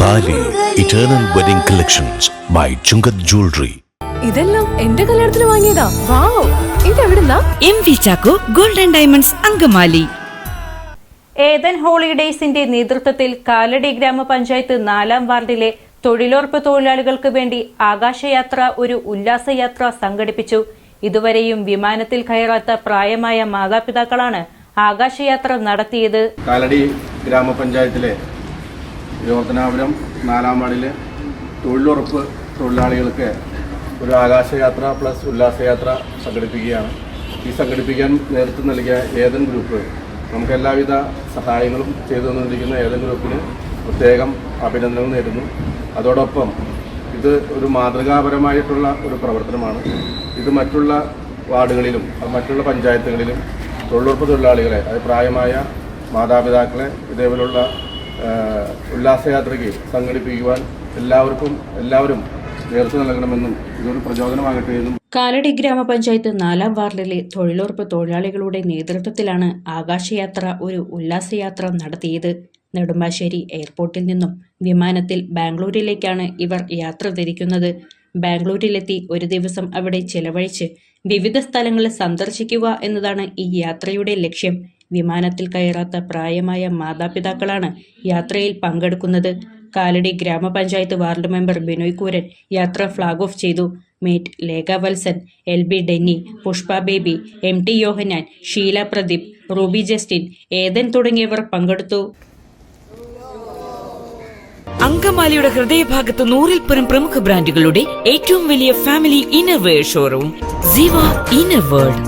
Eternal wedding collections by Chungath jewellery ഇതെല്ലാം എന്റെ കല്യാണത്തിന് വാങ്ങിയതാ. Wow ഇതെവിടുന്നാ? M V Chacko golden diamonds Angamaly. Ethan ഹോളിഡേയ്സിന്റെ നേതൃത്വത്തിൽ കാലടി ഗ്രാമപഞ്ചായത്ത് നാലാം വാർഡിലെ തൊഴിലുറപ്പ് തൊഴിലാളികൾക്ക് വേണ്ടി ആകാശയാത്ര ഒരു ഉല്ലാസയാത്ര സംഘടിപ്പിച്ചു. ഇതുവരെയും വിമാനത്തിൽ കയറാത്ത പ്രായമായ മാതാപിതാക്കളാണ് ആകാശയാത്ര നടത്തിയത്. കാലടി ഗ്രാമപഞ്ചായത്തിലെ യോർത്തനാപുരം നാലാം വാർഡിലെ തൊഴിലുറപ്പ് തൊഴിലാളികൾക്ക് ഒരു ആകാശയാത്ര പ്ലസ് ഉല്ലാസയാത്ര സംഘടിപ്പിക്കുകയാണ്. ഈ സംഘടിപ്പിക്കാൻ നേതൃത്വം നൽകിയ ഏതൻ ഗ്രൂപ്പ് നമുക്ക് എല്ലാവിധ സഹായങ്ങളും ചെയ്തു തന്നിരിക്കുന്ന ഏതൻ ഗ്രൂപ്പിന് പ്രത്യേകം അഭിനന്ദനങ്ങൾ നേരുന്നു. അതോടൊപ്പം ഇത് ഒരു മാതൃകാപരമായിട്ടുള്ള ഒരു പ്രവർത്തനമാണ്. ഇത് മറ്റുള്ള വാർഡുകളിലും മറ്റുള്ള പഞ്ചായത്തുകളിലും തൊഴിലുറപ്പ് തൊഴിലാളികളെ അത് പ്രായമായ മാതാപിതാക്കളെ ഇതേപോലുള്ള ഉല്ലാസയാത്രയ്ക്ക് സംഘടിപ്പിക്കുവാൻ എല്ലാവർക്കും എല്ലാവരും നേതൃത്വം നൽകണമെന്നും ഇതൊരു പ്രചോദനമാകട്ടെ എന്നും കാലടി ഗ്രാമപഞ്ചായത്ത് നാലാം വാർഡിലെ തൊഴിലുറപ്പ് തൊഴിലാളികളുടെ നേതൃത്വത്തിലാണ് ആകാശയാത്ര ഒരു ഉല്ലാസയാത്ര നടത്തിയത്. നെടുമ്പാശ്ശേരി എയർപോർട്ടിൽ നിന്നും വിമാനത്തിൽ ബാംഗ്ലൂരിലേക്കാണ് ഇവർ യാത്ര തിരിക്കുന്നത്. ബാംഗ്ലൂരിലെത്തി ഒരു ദിവസം അവിടെ ചെലവഴിച്ച് വിവിധ സ്ഥലങ്ങൾ സന്ദർശിക്കുക എന്നതാണ് ഈ യാത്രയുടെ ലക്ഷ്യം. വിമാനത്തിൽ കയറാത്ത പ്രായമായ മാതാപിതാക്കളാണ് യാത്രയിൽ പങ്കെടുക്കുന്നത്. കാലടി ഗ്രാമപഞ്ചായത്ത് വാർഡ് മെമ്പർ ബിനോയ് കൂരൻ യാത്ര ഫ്ലാഗ് ഓഫ് ചെയ്തു. Mate Lekha Valsan L B Denny Pushpa Baby M T Yohannan Sheela Pradeep Ruby Justin Ethan തുടങ്ങിയവർ പങ്കെടുത്തു. അങ്കമാലിയുടെ ഹൃദയഭാഗത്ത് നൂറിൽ പരം പ്രമുഖ ബ്രാൻഡുകളുടെ ഏറ്റവും വലിയ family innerwear showroom Siva inner world